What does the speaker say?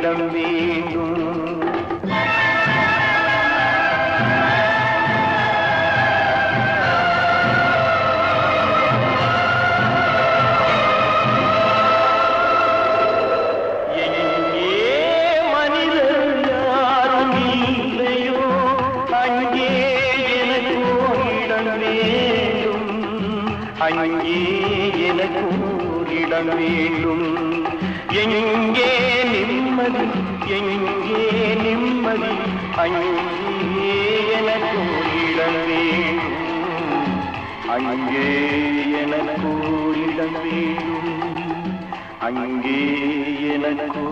இடம் வேண்டும் அங்கே எனக்கு இடம் அங்கே எனக்கு இடம் வேண்டும். எங்கே நிம்மதி எங்கே நிம்மதி? அங்கே எனக்கு இடம் வேண்டும் அங்கே எனக்கு இடம் வேண்டும் அங்கே எனக்கு